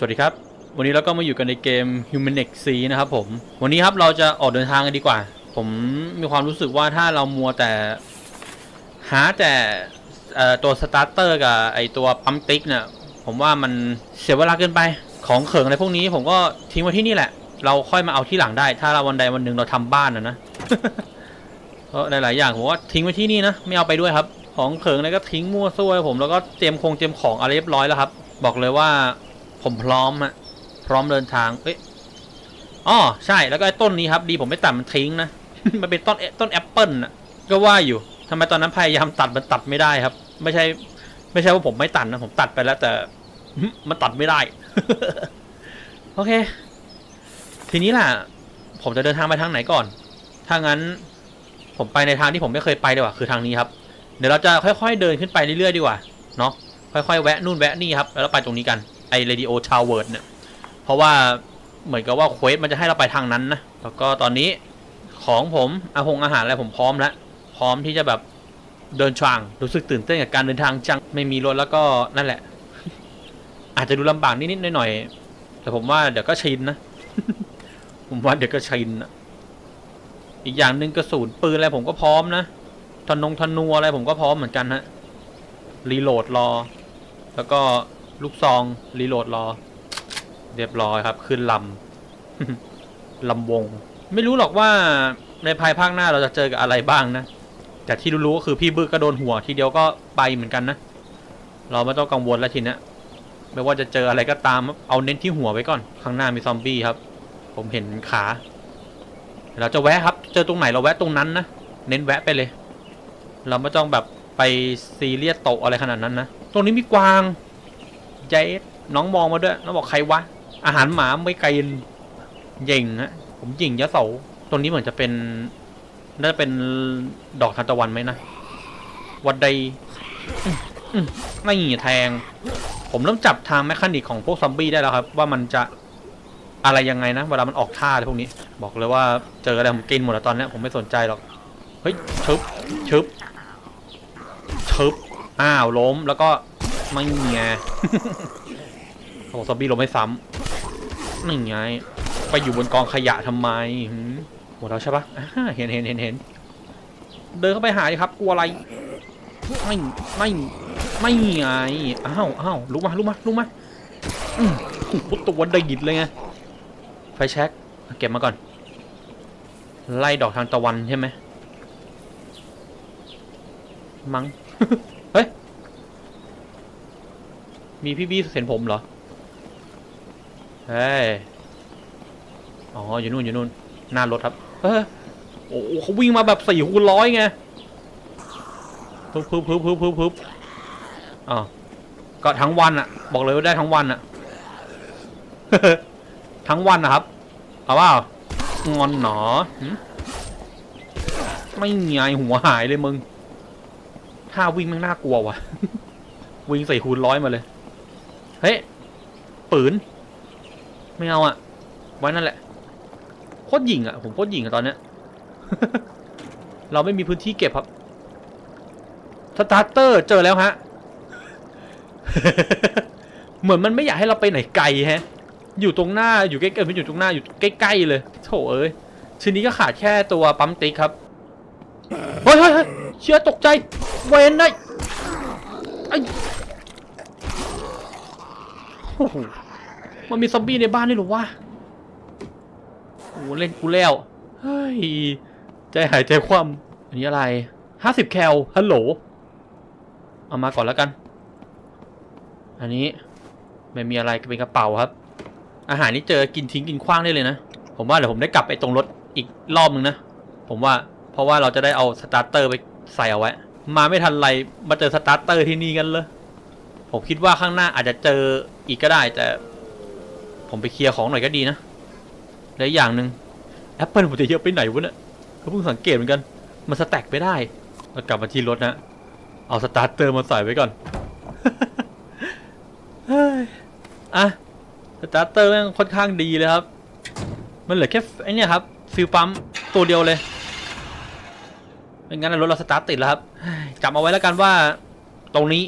สวัสดีครับ วันนี้เราก็มาอยู่กันในเกม Humanex C นะครับผม วันนี้ครับเราจะออกเดินทางกันดีกว่า ผมมีความรู้สึกว่าถ้าเรามัวแต่หาแต่ตัวสตาร์เตอร์กับไอตัวปั๊มติ๊กเนี่ยผมว่ามันเสียเวลาเกินไปของเขิงอะไรพวกนี้ ผมก็ทิ้งไว้ที่นี่แหละ เราค่อยมาเอาที่หลังได้ ถ้าเราวันใดวันหนึ่งเราทำบ้านนะนะเพราะหลาย ๆ อย่างผมว่าทิ้งไว้ที่นี่นะไม่เอาไปด้วยครับ ของเขิงอะไรก็ทิ้งมั่วซั่วผมแล้วก็เตรียมคงเตรียมของอะไรเรียบร้อยแล้วครับ บอกเลยว่า ผมพร้อมอะพร้อมเดินทาง เอ้ยอ๋อใช่แล้วก็ไอ้ต้นนี้ครับ ดีผมไม่ตัดมันทิ้งนะ มันเป็นต้นแอต้นแอปเปิลนะก็ว่าอยู่ทำไมตอนนั้นพยายามตัดมันตัดไม่ได้ครับ ไม่ใช่ ไม่ใช่ว่าผมไม่ตัดนะ ผมตัดไปแล้วแต่มันตัดไม่ได้ โอเค ทีนี้ล่ะ ผมจะเดินทางไปทางไหนก่อน ถ้างั้น ผมไปในทางที่ผมไม่เคยไปดีกว่าคือทางนี้ครับ เดี๋ยวเราจะค่อยๆเดินขึ้นไปเรื่อยๆดีกว่าเนาะค่อยๆแวะนู่นแวะนี่ครับ แล้วเราไปตรงนี้กัน ไอเรดิโอชาวเวิร์ดเนี่ย เพราะว่าเหมือนกับว่าเควสมันจะให้เราไปทางนั้นนะ แล้วก็ตอนนี้ของผมอาหงอาหารอะไรผมพร้อมแล้ว พร้อมที่จะแบบเดินทางรู้สึกตื่นเต้นกับการเดินทางจัง ไม่มีรถแล้วก็นั่นแหละ อาจจะดูลำบากนิดๆหน่อยๆแต่ผมว่าเดี๋ยวก็ชินนะ ผมว่าเดี๋ยวก็ชินนะอีกอย่างหนึ่งกระสุนปืนอะไรผมก็พร้อมนะธนงธนูอะไรผมก็พร้อมเหมือนกันฮะรีโหลดรอ แล้วก็ ลูกซองรีโหลดรอ เรียบร้อยครับ ขึ้นลำลำวง ไม่รู้หรอกว่าในภายภาคหน้าเราจะเจอกับอะไรบ้างนะ แต่ที่รู้ๆก็คือพี่บึกก็โดนหัวทีเดียวก็ไปเหมือนกันนะ เราไม่ต้องกังวลแล้วทีเนี้ไม่ว่าจะเจออะไรก็ตามเอาเน้นที่หัวไว้ก่อน ข้างหน้ามีซอมบี้ครับ ผมเห็นขาเราจะแวะครับ เจอตรงไหนเราแวะตรงนั้นนะ เน้นแวะไปเลย เราไม่ต้องแบบไปซีเรียสโตอะไรขนาดนั้นนะ ตรงนี้มีกวาง เจ๊น้องมองมาด้วยแล้วบอกใครวะ อาหารหมาไม่ไกลเย่งฮะ ผมหยิงยะโสาตรงนี้เหมือนจะเป็นน่าจะเป็นดอกทานตะวันไหมนะ วันใดไม่หแทง ผมเริ่มจับทางแมคานิกของพวกซอมบี้ได้แล้วครับ ว่ามันจะอะไรยังไงนะ เวลามันออกท่าอะไรพวกนี้ บอกเลยว่าเจออะไรผมกินหมดแล้วตอนนี้ผมไม่สนใจหรอก เฮ้ยชึบชึบชึบอ้าวล้มแล้วก็ ไม่ไงเขาบอกซอมบี้ล้มไม่ซ้ำนี่ไงไปอยู่บนกองขยะทำไมหมหมดแล้วใช่ปะเห็นเห็นเห็นเห็นเดินเข้าไปหาดิครับ กลัวอะไร ไม่ไม่ไม่ไงอ้าวอ้าวลุกมาลุกมาลุกมาอืมพุทตัวดีดเลยไงไฟแช็กเก็บมาก่อน ไล่ดอกทางตะวันใช่ไหมมัง้ง มีพี่บี้เห็นผมเหรอ เฮ้ย อ๋อ อยู่นู่นอยู่นู่นหน้ารถครับเฮ้ยโอ้โหเขาวิ่งมาแบบสี่คูณร้อยไงพึบพึบพึบพึบพึบพึบอ๋อก็ทั้งวันอะบอกเลยว่าได้ทั้งวันอะทั้งวันนะครับ เอาเปล่างอนหนอ ไม่ไงหัวหายเลยมึง ถ้าวิ่งม่งน่ากลัวว่ะ วิ่งใส่คูณร้อยมาเลย เฮ้ยปืน ไม่เอาอะไว้นั่นแหละโคตรหยิงอะผมโคตรหยิงอะตอนเนี้ย เราไม่มีพื้นที่เก็บครับสตาร์เตอร์เจอแล้วฮะ เหมือนมันไม่อยากให้เราไปไหนไกลแฮะ อยู่ตรงหน้าอยู่ใกล้ๆไม่อยู่ตรงหน้าอยู่ใกล้ๆเลยโถเอ้ยทีนี้ก็ขาดแค่ตัวปั๊มติ๊กครับเฮ้ยเฮ้ยเฮ้ยเชื่อตกใจเวนได้ไอ้ มันมีซอมบี้ในบ้านด้วยหรอวะโอ้เล่นกูแล้ว เฮ้ย ใจหายใจคว่ำอันนี้อะไรห้าสิบแคลฮัลโหล เอามาก่อนแล้วกัน อันนี้ไม่มีอะไรเป็นกระเป๋าครับ อาหารนี่เจอกินทิ้งกินขว้างได้เลยนะ ผมว่าเดี๋ยวผมได้กลับไปตรงรถอีกรอบนึงนะ ผมว่าเพราะว่าเราจะได้เอาสตาร์เตอร์ไปใส่เอาไว้ มาไม่ทันไรมาเจอสตาร์เตอร์ที่นี่กันเลย ผมคิดว่าข้างหน้าอาจจะเจออีกก็ได้ แต่ ผมไปเคลียร์ของหน่อยก็ดีนะและอย่างหนึ่งแอปเปิลผมจะเยอะไปไหนวะเนี่ยก็เพิ่งสังเกตเหมือนกัน มันสแต็กไม่ได้เรากลับมาที่รถนะ เอาสตาร์เตอร์มาใส่ไว้ก่อนเฮ้ยอะสตาร์เตอร์แม่งค่อนข้างดีเลยครับ มันเหลือแค่ไอเนี่ยครับฟิลปั๊มตัวเดียวเลยไม่งั้นรถเราสตาร์ทติดแล้วครับเฮ้ยจำเอาไว้แล้วกันว่าตรงนี้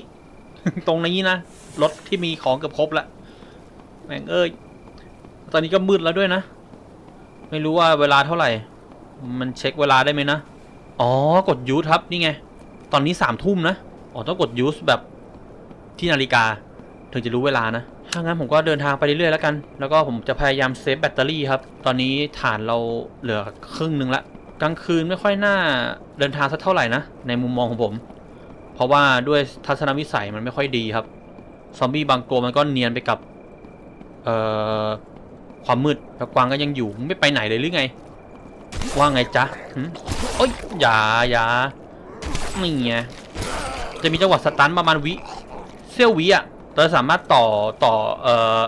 ตรงนี้นะ รถที่มีของเกือบครบล้วแม่งเอ้ย ตอนนี้ก็มืดแล้วด้วยนะ ไม่รู้ว่าเวลาเท่าไหร่ มันเช็คเวลาได้ไหมนะ อ๋อ กดยูสครับนี่ไง ตอนนี้สามทุ่มนะ อ๋อต้องกดยูสแบบที่นาฬิกา ถึงจะรู้เวลานะ ถ้างั้นผมก็เดินทางไปเรื่อยๆแล้วกัน แล้วก็ผมจะพยายามเซฟแบตเตอรี่ครับ ตอนนี้ฐานเราเหลือครึ่งหนึ่งละ กลางคืนไม่ค่อยน่าเดินทางสักเท่าไหร่นะ ในมุมมองของผม ราะว่าด้วยทัศนวิสัยมันไม่ค่อยดีครับ ซอมบี้บางตัวมันก็เนียนไปกับ เอ่อ ความมืดแล้วกวางก็ยังอยู่ไม่ไปไหนเลยหรือไง ว่าไงจ๊ะโอ้ยอย่าอย่านี่ไงจะมีจังหวะสตันประมาณวิเซี่ยววิอะเราสามารถต่อต่อเอ่อ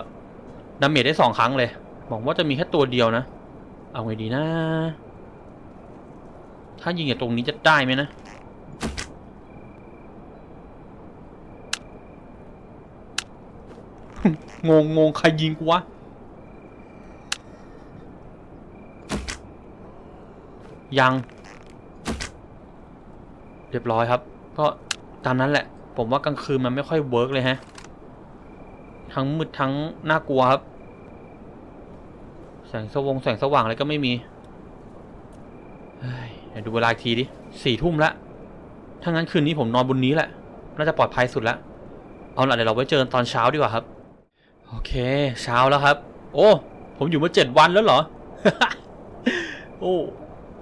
ดาเมจได้สองครั้งเลยหวังว่าจะมีแค่ตัวเดียวนะ เอาไงดีนะ ถ้ายิงจากตรงนี้จะได้ไหมนะ งงงงใครยิงกูวะยัง เรียบร้อยครับ ก็ตามนั้นแหละ ผมว่ากลางคืนมันไม่ค่อยเวิร์กเลยฮะ ทั้งมืดทั้งน่ากลัวครับ แสงสวงแสงสว่างอะไรก็ไม่มีเฮ้ยเดี๋ยวดูเวลาอีกทีดิสี่ทุ่มละถ้างั้นคืนนี้ผมนอนบนนี้แหละ น่าจะปลอดภัยสุดละ เอาล่ะเดี๋ยวเราไว้เจอกันตอนเช้าดีกว่าครับ โอเค เช้าแล้วครับ โอ้ ผมอยู่มาเจ็ดวันแล้วเหรอ โอ้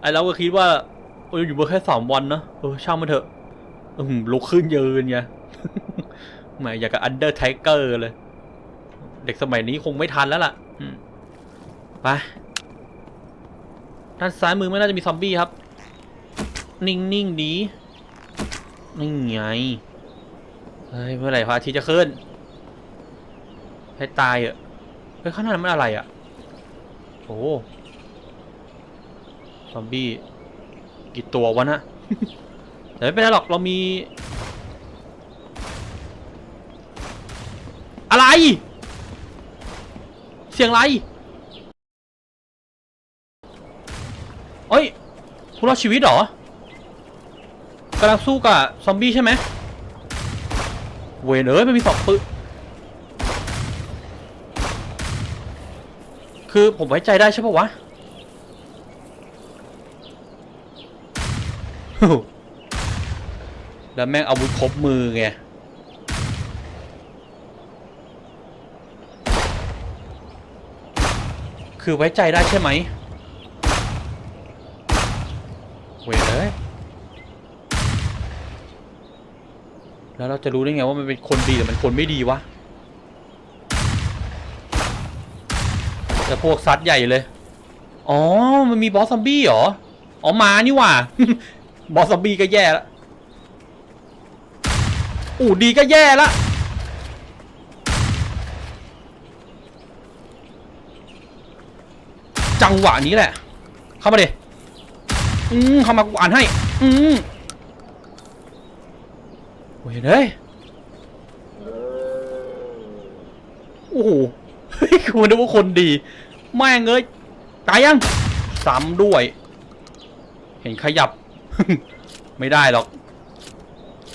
ไอเราก็คิดว่าโอ้อยู่มาแค่สามวันนะเออช่างมันเถอะอืมลุกขึ้นยืนไงแหมอยากกับอันเดอร์ไทเกอร์เลย เด็กสมัยนี้คงไม่ทันแล้วล่ะไปด้านซ้ายมือไม่น่าจะมีซอมบี้ครับ นิ่งๆดีนี่ไงเฮ้ยเมื่อไหร่พระอาทิตย์จะขึ้น ให้ตายเอะเฮ้ยข้างหน้านั้นมันอะไรอะโอ้ซอมบี้กี่ตัววะนะแต่ไม่เป็นไรหรอกเรามี อะไร เสียงอะไรเอ้ยผู้รอดชีวิตเหรอกำลังสู้กับซอมบี้ใช่ไหมเวนเอ้ยมันมีสองปืน คือผมไว้ใจได้ใช่ปะวะ แล้วแม่งอาวุธครบมือไง คือไว้ใจได้ใช่ไหม เว้ยเลยแล้วเราจะรู้ได้ไงว่ามันเป็นคนดีหรือมันคนไม่ดีวะ แต่พวกซัดใหญ่เลย อ๋อ มันมีบอสซอมบี้เหรอ อ๋อมานี่หว่า บอสซอมบี้ก็แย่แล้วอูดีก็แย่ละ จังหวะนี้แหละ เข้ามาดิ อืมเข้ามากูอ่านให้ อืมเว้ยเฮ้ยโอ้โห กูนึกว่าคนดี แม่งเอ้ยตายยังซ้ำด้วย เห็นขยับ ไม่ได้หรอก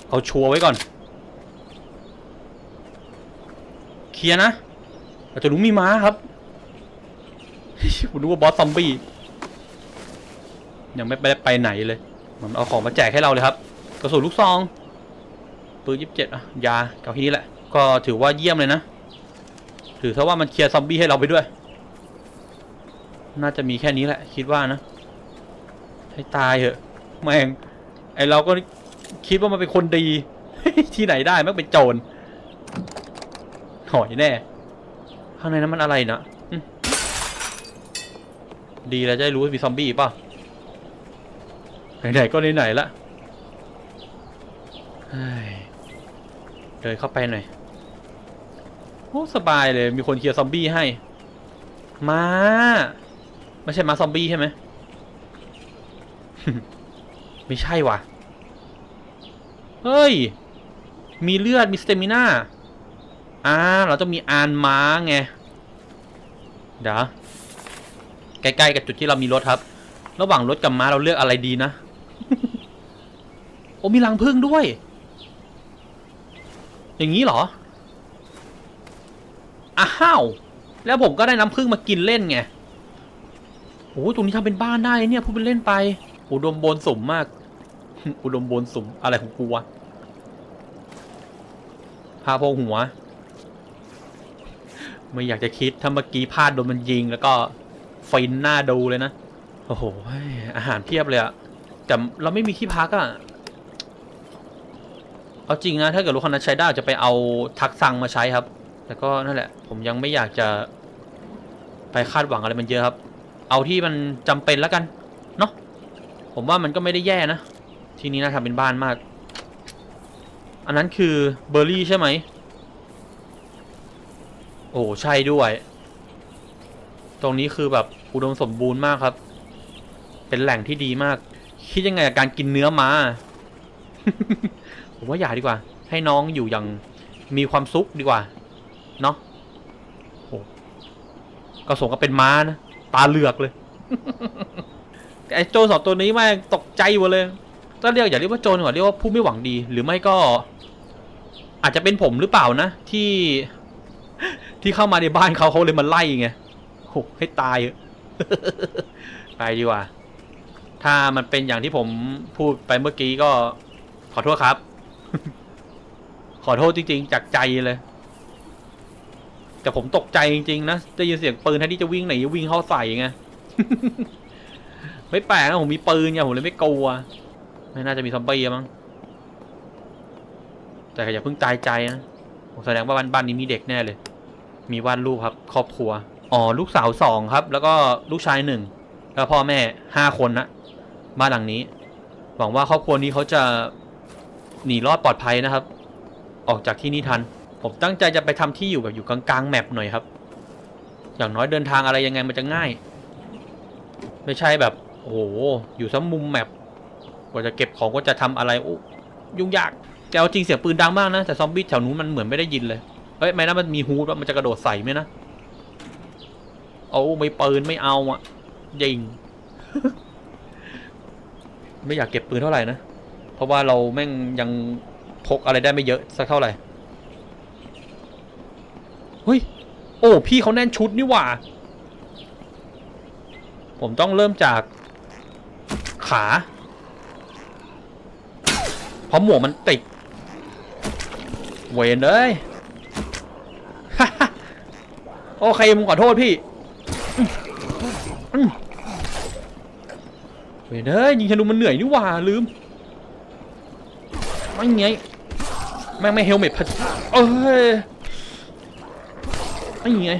เอาชัวร์ไว้ก่อน เคลียร์นะเราจะรู้มีม้าครับผมนึกว่าบอสซอมบี้ยังไม่ได้ไปไหนเลย มันเอาของมาแจกให้เราเลยครับ กระสุนลูกซองปืนยี่สิบเจ็ดอะยาเกับที่นี้แหละ ก็ถือว่าเยี่ยมเลยนะ ถือซะว่ามันเคลียร์ซอมบี้ให้เราไปด้วย น่าจะมีแค่นี้แหละ คิดว่านะ ให้ตายเหอะแม่งไอเราก็คิดว่ามันเป็นคนดี ที่ไหนได้มันเป็นโจรหอยแน่ ข้างในนั้นมันอะไรนะดีแล้วจะได้รู้ว่ามีซอมบี้ป่ะไหนๆก็ไหนๆละเฮ้ยเดินเข้าไปหน่อย อ้สบายเลยมีคนเคลียร์ซอมบี้ให้ มาไม่ใช่มาซอมบี้ใช่ไหมไม่ใช่ว่ะ เฮ้ย มีเลือดมีสเตมิน่าอ่าเราต้องมีอานม้าไง เดี๋ยวใกล้ๆกับจุดที่เรามีรถครับ ระหว่างรถกับม้าเราเลือกอะไรดีนะ โอ้มีรังพึ่งด้วย อย่างนี้เหรอ อ้าว แล้วผมก็ได้น้ำผึ้งมากินเล่นไงโอ้ตรงนี้ทำเป็นบ้านได้เนี่ยพูดเป็นเล่นไป อุดมบนสมมาก อุดมบนสมอะไรของกูวะพาโพกหัว ไม่อยากจะคิดถ้าเมื่อกี้พลาดโดนมันยิงแล้วก็ฟินหน้าดูเลยนะ โอ้โห อาหารเพียบเลยอะแต่เราไม่มีที่พักอะเอาจริงนะ ถ้าเกิดรถคันนั้นใช้ได้จะไปเอาทักซังมาใช้ครับ แต่ก็นั่นแหละ ผมยังไม่อยากจะไปคาดหวังอะไรมันเยอะครับ เอาที่มันจำเป็นแล้วกัน เนาะ ผมว่ามันก็ไม่ได้แย่นะ ที่นี้น่าทำเป็นบ้านมาก อันนั้นคือเบอร์รี่ใช่ไหม โอ้ใช่ด้วย ตรงนี้คือแบบอุดมสมบูรณ์มากครับ เป็นแหล่งที่ดีมาก คิดยังไงกับการกินเนื้อม้า ผมว่าอย่าดีกว่า ให้น้องอยู่อย่างมีความสุขดีกว่า เนาะโอ้ก็สมกับเป็นม้านะ ตาเหลือกเลย ไอ้โจรสองตัวนี้แม่งตกใจหมดเลยต้องเรียกอย่าเรียกว่าโจรดีกว่าเรียกว่าผู้ไม่หวังดี หรือไม่ก็ อาจจะเป็นผมหรือเปล่านะ ที่ที่เข้ามาในบ้านเขาเขาเลยมาไล่ไงโหให้ตายเอะไปดีกว่า ถ้ามันเป็นอย่างที่ผมพูดไปเมื่อกี้ก็ขอโทษครับ ขอโทษจริงๆ จากใจเลย แต่ผมตกใจจริงๆนะได้ยินเสียงปืนแทนที่จะวิ่งไหนวิ่งเข้าใส่ไง ไม่แปลกนะผมมีปืนไงผมเลยไม่กลัว ไม่น่าจะมีซอมบี้มั้ง แต่อย่าเพิ่งตายใจนะผมแสดงว่าบ้านบ้านนี้มีเด็กแน่เลย มีวาดรูปครับ ครอบครัว อ๋อลูกสาวสองครับ แล้วก็ลูกชายหนึ่ง แล้วพ่อแม่ห้าคนนะบ้านหลังนี้ หวังว่าครอบครัวนี้เขาจะหนีรอดปลอดภัยนะครับ ออกจากที่นี่ทัน ผมตั้งใจจะไปทำที่อยู่แบบอยู่กลางๆแมปหน่อยครับ อย่างน้อยเดินทางอะไรยังไงมันจะง่าย ไม่ใช่แบบโอ้โหอยู่ซ้ำมุมแมปกว่าจะเก็บของกว่าจะทำอะไรโอ้ยุ่งยากแต่เอาจริงเสียงปืนดังมากนะแต่ซอมบี้แถวนู้นมันเหมือนไม่ได้ยินเลยเฮ้ยไม่นะมันมีฮูดว่ามันจะกระโดดใส่ไหมนะเอาไม่ปืนไม่เอาอะยิง ไม่อยากเก็บปืนเท่าไหร่นะเพราะว่าเราแม่งยังพกอะไรได้ไม่เยอะสักเท่าไหร่ เฮ้ย โอ้พี่เขาแน่นชุดนี่หว่า ผมต้องเริ่มจากขาเพราะหมวกมันติด เวนเลยโอเคมึงขอโทษพี่เวนเอ้ยยิงธนูมันเหนื่อยนี่หว่าลืมไม่ไงแม่งไม่เฮลเมตพัดเอ้ย ไม่ไง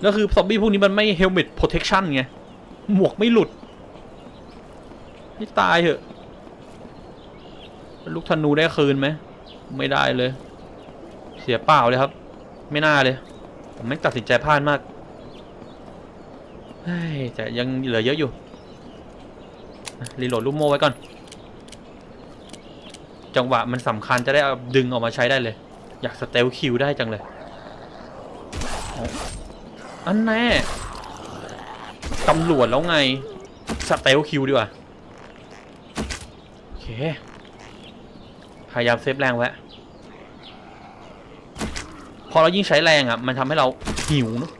แล้วคือซอมบี้พวกนี้มันไม่เฮลเมตโปรเทคชั่นไง หมวกไม่หลุดให้ตายเถอะ ลูกธนูได้คืนไหม ไม่ได้เลย เสียเปล่าเลยครับ ไม่น่าเลย ผมไม่ตัดสินใจพลาดมากแต่ยังเหลือเยอะอยู่ รีโหลดลูกโม่ไว้ก่อน จังหวะมันสำคัญจะได้เอาดึงออกมาใช้ได้เลย อยากสเตลคิวได้จังเลย อันแน่ตำรวจแล้วไง สเตลคิวดีกว่า โอเค พยายามเซฟแรงไว้พอเรายิ่งใช้แรงอะ มันทำให้เราหิวเนอะ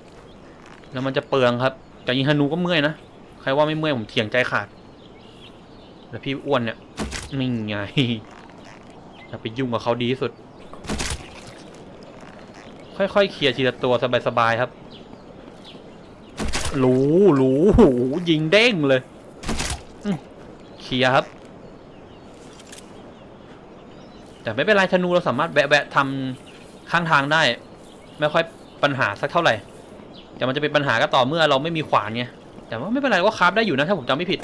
แล้วมันจะเปลืองครับ แต่ยิงฮานูก็เมื่อยนะ ใครว่าไม่เมื่อยผมเถียงใจขาด แล้วพี่อ้วนเนี่ยนี่ไงอย่าไปยุ่งกับเขาดีที่สุด ค่อยๆเคลียร์ทีละตัวสบายๆครับหรู้รู้หูยิงเด้งเลยเคลียร์ครับ แต่ไม่เป็นไรธนูเราสามารถแวะๆทำข้างทางได้ ไม่ค่อยปัญหาสักเท่าไหร่ แต่มันจะเป็นปัญหาก็ต่อเมื่อเราไม่มีขวานไงแต่ว่าไม่เป็นไรก็คราฟได้อยู่นะถ้าผมจำไม่ผิด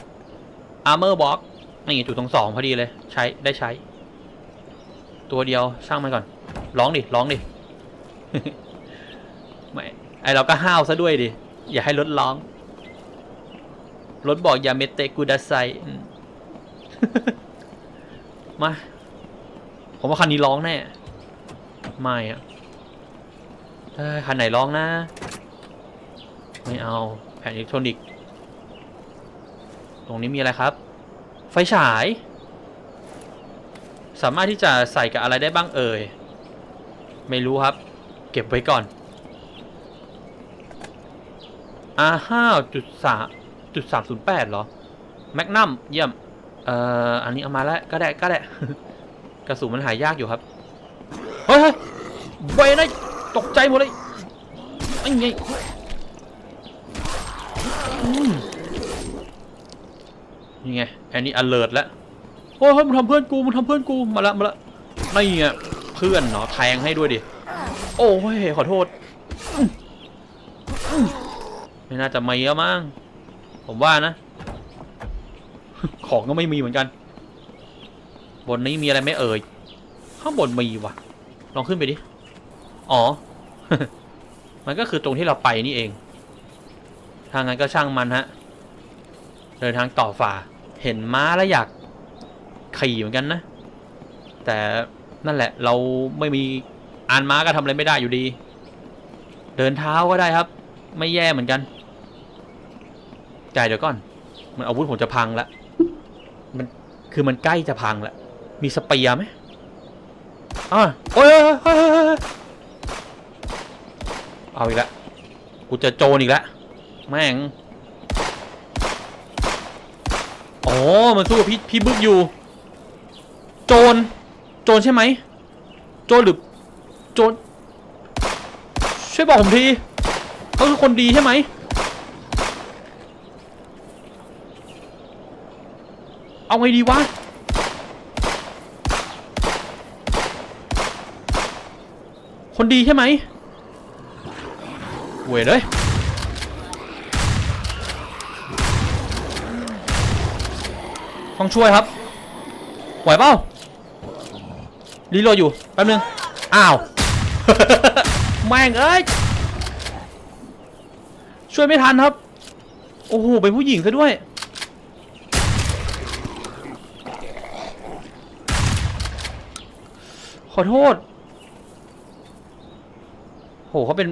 armor box นี่จุดตรงสองพอดีเลย ใช้ได้ใช้ ตัวเดียวช่างมันก่อน ร้องดิร้องดิ ไม่ไอเราก็ห้าวซะด้วยดิ อย่าให้รถร้อง รถบอกอย่าเมเตกูดาไซมา ผมว่าคันนี้ร้องแน่ ไม่อะคันไหนร้องนะ ไม่เอา แผ่นอิเล็กทรอนิกส์ ตรงนี้มีอะไรครับ ไฟฉาย สามารถที่จะใส่กับอะไรได้บ้างเอ่ย ไม่รู้ครับ เก็บไว้ก่อนอาห้าจุดสามจุดสามศูนย์แปดเหรอ แมกนัมเยี่ยม เอ่อ อันนี้เอามาแล้วก็ได้ก็ได้ กระสุนมันหายากอยู่ครับ เฮ้ยเฮ้ยเวยนะตกใจหมดเลยไอ้ไงนี่ไง อันนี้ alert แล้วโอ้ยมันทำเพื่อนกูมันทำเพื่อนกู มาละมาละนี่ไงเพื่อนเนาะแทงให้ด้วยดิ โอ้ยขอโทษ ไม่น่าจะมีแล้วมั้งผมว่านะ ของก็ไม่มีเหมือนกัน บนนี้มีอะไรไหม่เอ่ย ข้างบนมีวะลองขึ้นไปดิ อ๋อ มันก็คือตรงที่เราไปนี่เอง ทางนั้นก็ช่างมันฮะ เดินทางต่อฝ่า เห็นม้าแล้วอยากขี่เหมือนกันนะ แต่นั่นแหละเราไม่มี อานม้าก็ทำอะไรไม่ได้อยู่ดี เดินเท้าก็ได้ครับ ไม่แย่เหมือนกันจ่ายเดี๋ยวก่อน มันอาวุธผมจะพังละมันคือมันใกล้จะพังละมีสเปียร์ไหมอ่าโอ้ยเอาอีกแล้วกูจะโจรอีกแล้วแม่งอ๋อมันสู้กับพี่พี่บึกอยู่ โจรโจรใช่ไหม โจรหรือ โจรช่วยบอกผมทีเขาคือคนดีใช่ไหมเอาไงดีวะคนดีใช่ไหมเวยเลยต้องช่วยครับไหวเปล่ารีโหลดอยู่แป๊บนึง อ้าว แม่งเอ้ย ช่วยไม่ทันครับ โอ้โห เป็นผู้หญิงซะด้วย ขอโทษ โหเขาเป็น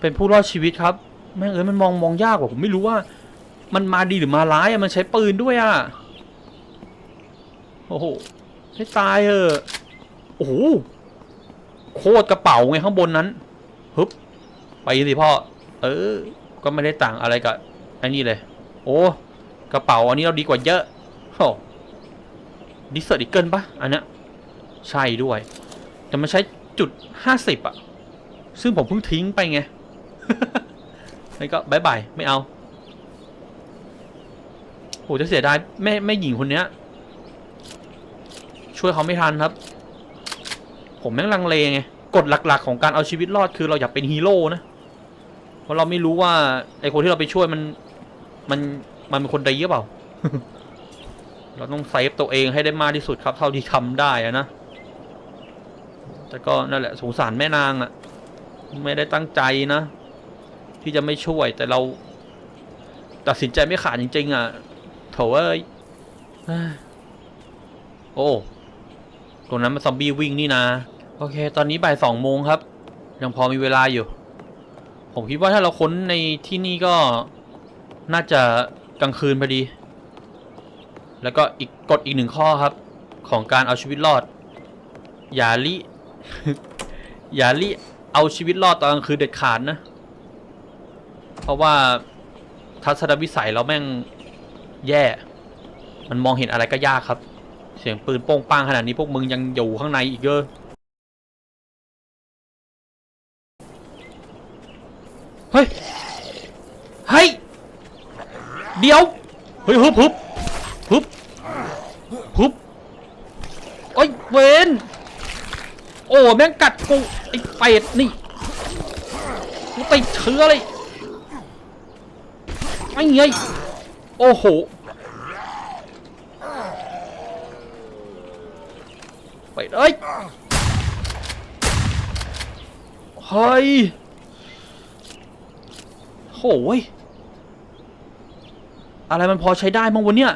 เป็นผู้รอดชีวิตครับ แม่งเอ้ยมันมองมองยากกว่าผมไม่รู้ว่า มันมาดีหรือมาร้ายอะมันใช้ปืนด้วยอะโอ้โหให้ตายเออโอ้โห โคตรกระเป๋าไงข้างบนนั้นฮึบไปสิพ่อ เออ ก็ไม่ได้ต่างอะไรกับไอ้นี่เลย โอ้กระเป๋าอันนี้เราดีกว่าเยอะโอ้ดิเซอร์ดิเกิลปะอันเนี้ยใช่ด้วย แต่มันใช้จุดห้าสิบอะซึ่งผมเพิ่งทิ้งไปไงนี่ก็บายบายไม่เอาโหจะเสียดายแม่แม่หญิงคนเนี้ย ช่วยเขาไม่ทันครับ ผมแม่งลังเลไงกฎหลักๆ ของการเอาชีวิตรอดคือเราอยากเป็นฮีโร่นะ เพราะเราไม่รู้ว่าไอคนที่เราไปช่วยมันมันมันเป็นคนดีหรือเปล่า เราต้องเซฟตัวเองให้ได้มากที่สุดครับเท่าที่ทำได้อะนะ แต่ก็นั่นแหละสงสารแม่นางอะไม่ได้ตั้งใจนะ ที่จะไม่ช่วยแต่เรา ตัดสินใจไม่ขาดจริง ๆอะโถเอ้ยโอ้ตรงนั้นมันซอมบี้วิ่งนี่นะ โอเค ตอนนี้บ่ายสองโมงครับ ยังพอมีเวลาอยู่ ผมคิดว่าถ้าเราค้นในที่นี่ก็น่าจะกลางคืนพอดี แล้วก็อีกกฎอีกหนึ่งข้อครับ ของการเอาชีวิตรอด อย่าลิอย่าลิเอาชีวิตรอดตอนกลางคืนเด็ดขาดนะ เพราะว่าทัศนวิสัยเราแม่งแย่ มันมองเห็นอะไรก็ยากครับ เสียงปืนโป้งป้างขนาดนี้พวกมึงยังอยู่ข้างในอีกเยอะ เฮ้ย เฮ้ย เดี๋ยว เฮ้ยฮึบฮึบฮึบฮึบโอ้ยเวนโอ้แม่งกัดกูไอ้เป็ดนี่กูติดเชื้อเลยไอ้เงยโอ้โหไปเอ้ยเฮ้ย โหยอะไรมันพอใช้ได้มั้งวันเนี้ย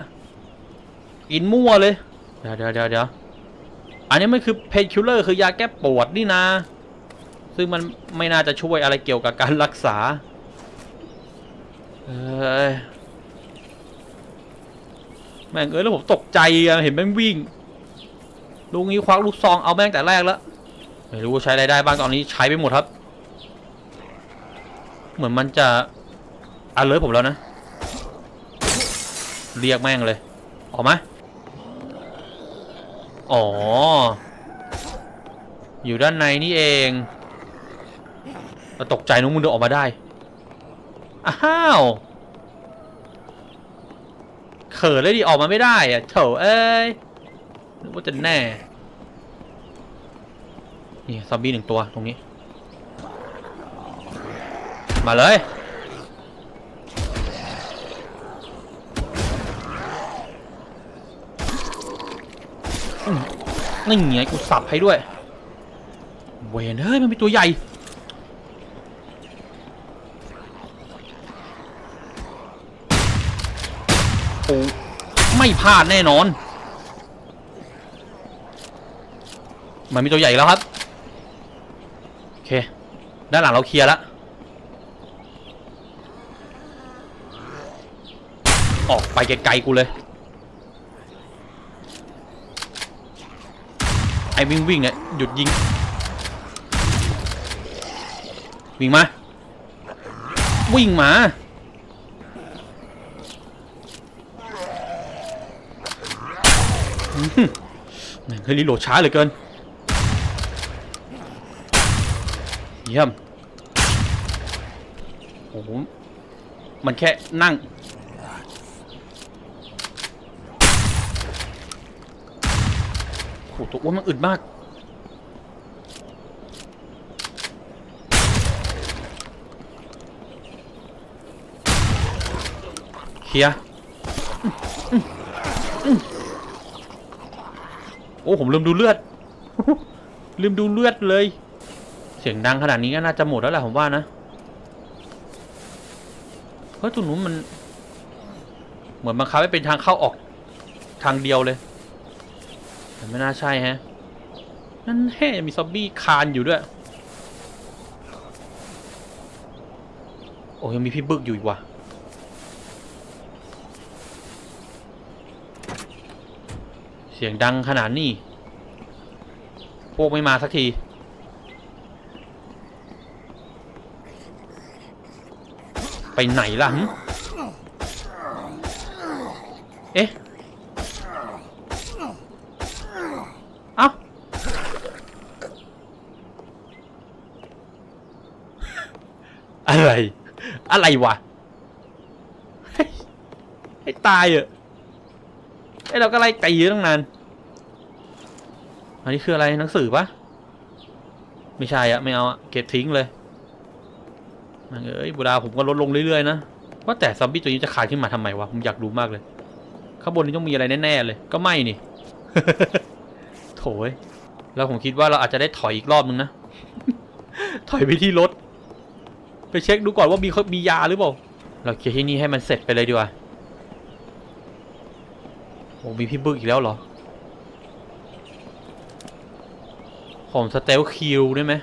กินมั่วเลย เดี๋ยวเดี๋ยวเดี๋ยวเดี๋ยวอันนี้มันคือเพนคิลเลอร์คือยาแก้ปวดนี่นะ ซึ่งมันไม่น่าจะช่วยอะไรเกี่ยวกับการรักษา เอ้ยแม่งเอ้ยแล้วผมตกใจอะเห็นแม่งวิ่งลุงนี้ควักลูกซองเอาแม่งแต่แรกแล้ว ไม่รู้ว่าใช้อะไรได้บ้างตอนนี้ใช้ไปหมดครับ เหมือนมันจะ อาเลยผมแล้วนะ เรียกแม่งเลย ออกมา อ๋อ อยู่ด้านในนี่เองเตกใจน้องมึงเดินออกมาได้ อ้าว เขินเลยดิออกมาไม่ได้อะเถอะเอ้ยนึกว่าจะแน่ นี่ซอมบี้หนึ่งตัวตรงนี้ มาเลย นี่ไงกูสับให้ด้วย เวนเฮ้ยมันเป็นตัวใหญ่ โอ้ไม่พลาดแน่นอน มันมีตัวใหญ่แล้วครับ โอเค ด้านหลังเราเคลียร์แล้วออกไปไกลๆกูเลย อ้วิ่งวิ่งเนี่ยหยุดยิง วิ่งมา วิ่งมาเฮ้ยรีโหลดช้าเหลือเกิน เยี่ยมโอ้โหมันแค่นั่ง โอ้โหตัวอ้วนมันอึดมาก เคลียโอ้ ผมลืมดูเลือด ลืมดูเลือดเลย เสียงดังขนาดนี้ก็น่าจะหมดแล้วแหละผมว่านะ เฮ้ยตรงนู้นมัน เหมือนบังคับให้เป็นทางเข้าออกทางเดียวเลย แต่ไม่น่าใช่ฮะ นั่นแห่มีซอมบี้คานอยู่ด้วย โอ้ยังมีพี่บึกอยู่อีกว่ะเสียงดังขนาดนี้ พวกไม่มาสักที ไปไหนล่ะหึเอ๊ะ เอ้า อะไร อะไรวะ ให้ตายเหอะไอเราก็ไล่ไกลเยอะตั้งนาน อันนี้คืออะไรหนังสือปะไม่ใช่อะไม่เอาอะเก็บทิ้งเลยแม่งเอ้ยบุราผมก็ลดลงเรื่อยๆนะว่าแต่ซอมบี้ตัวนี้จะขายขึ้นมาทำไมวะผมอยากรู้มากเลยข้างบนนี้ต้องมีอะไรแน่ๆเลย ก็ไม่นี่โถยแล้วผมคิดว่าเราอาจจะได้ถอยอีกรอบนึงนะ ถอยไปที่รถ ไปเช็คดูก่อนว่ามีเขามียาหรือเปล่า เราเคลียร์ที่นี่ให้มันเสร็จไปเลยดีกว่าโอ้มีพี่บึกอีกแล้วเหรอผมสเตลคิวได้ไหม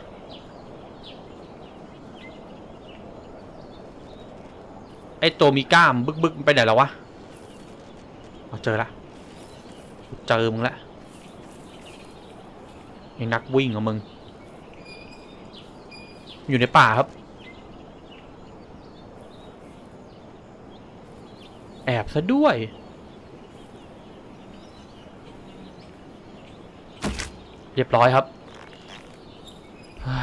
ไอตัวมีกล้ามบึกบึกไปไหนแล้ววะเอาเจอละเจอมึงละไอ้นักวิ่งของมึง อยู่ในป่าครับ แอบซะด้วย เรียบร้อยครับเฮ้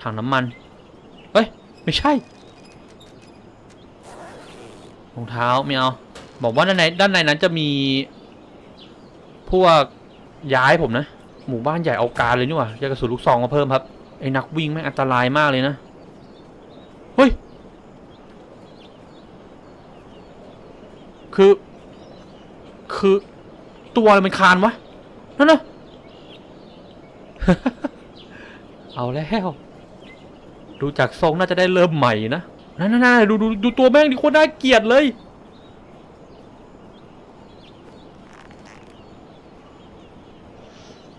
ถังน้ำมัน เฮ้ย ไม่ใช่ รองเท้าไม่เอา บอกว่าด้านในด้านในนั้นจะมี พวกย้ายผมนะ หมู่บ้านใหญ่เอาการเลยนี่หว่าจะกระสุนลูกซองมาเพิ่มครับ ไอ้นักวิ่งแม่งอันตรายมากเลยนะ เฮ้ย คือ คือตัวอะไรมันคานวะ นั่นนะเอาแล้วดูจากทรงน่าจะได้เริ่มใหม่นะนั่นๆๆดูดูดูตัวแม่งดิโคตรน่าเกลียดเลย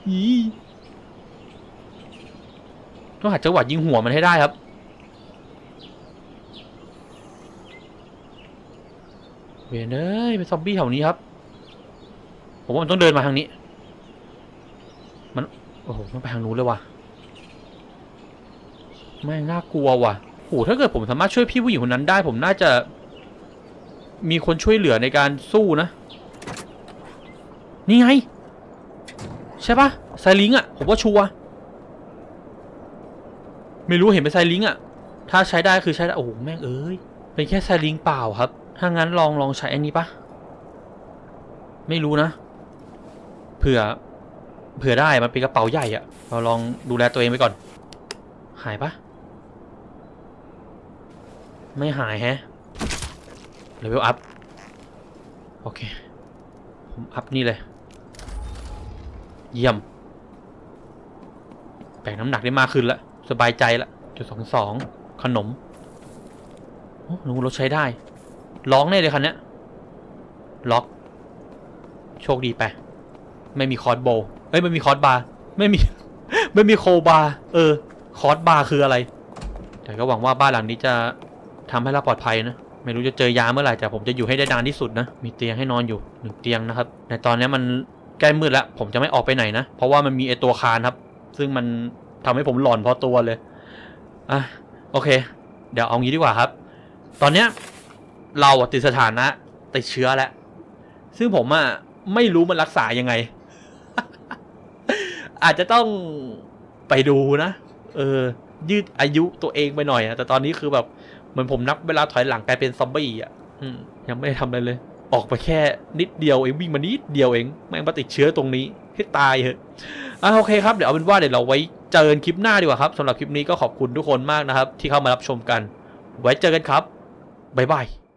อีต้องหาจังหวะยิงหัวมันให้ได้ครับ เวนเอ้ยเป็นซอมบี้แถวนี้ครับ ผมว่ามันต้องเดินมาทางนี้ มัน โอ้โห มันไปทางนู้นเลยว่ะ ไม่น่ากลัวว่ะโหถ้าเกิดผมสามารถช่วยพี่ผู้หญิงคนนั้นได้ ผมน่าจะ มีคนช่วยเหลือในการสู้นะ นี่ไง ใช่ปะไซลิงอะผมว่าชัวไม่รู้เห็นเป็นไซลิงอะถ้าใช้ได้คือใช้ได้ โอ้โห แม่งเอ้ย เป็นแค่ไซลิงเปล่าครับ ถ้างั้นลองลองใช้อันนี้ปะไม่รู้นะ เผื่อ เผื่อได้มันเป็นกระเป๋าใหญ่อะเราลองดูแลตัวเองไปก่อน หายปะไม่หายแฮะเลเวลอัพ โอเค ผมอัพนี่เลย เยี่ยม แบ่งน้ำหนักได้มากขึ้นล้วสบายใจล้วจุดสองสองขนมโอ้หนูรถใช้ได้ ร้องแน่เลยคันนี้ล็อก โชคดีไป ไม่มีคอร์สโบเอ้ยไม่มีคอร์สบาร์ไม่มี ไม่มีโคบาร์เออ คอร์สบาร์คืออะไร แต่ก็หวังว่าบ้านหลังนี้จะทำให้เราปลอดภัยนะ ไม่รู้จะเจอยาเมื่อไหร่แต่ผมจะอยู่ให้ได้นานที่สุดนะ มีเตียงให้นอนอยู่หนึ่งเตียงนะครับ ในตอนนี้มันใกล้มืดแล้ว ผมจะไม่ออกไปไหนนะ เพราะว่ามันมีไอตัวคานครับ ซึ่งมันทำให้ผมหลอนพอตัวเลย อะ โอเค เดี๋ยวเอางี้ดีกว่าครับ ตอนเนี้ย เราอะติดสถานะติดเชื้อแล้ว ซึ่งผมอะไม่รู้มันรักษายังไง อาจจะต้องไปดูนะ เออ ยืดอายุตัวเองไปหน่อยอะแต่ตอนนี้คือแบบเหมือนผมนับเวลาถอยหลังกลายเป็นซอมบี้อะอยังไม่ได้ทำอะไรเลย ออกไปแค่นิดเดียวเองวิ่งมานิดเดียวเอง แม่งมาติดเชื้อตรงนี้ให้ตายเหอะอะโอเคครับ เดี๋ยวเอาเป็นว่าเดี๋ยวเราไว้เจอกันคลิปหน้าดีกว่าครับสำหรับคลิปนี้ก็ขอบคุณทุกคนมากนะครับ ที่เข้ามารับชมกัน ไว้เจอกันครับบ๊ายบาย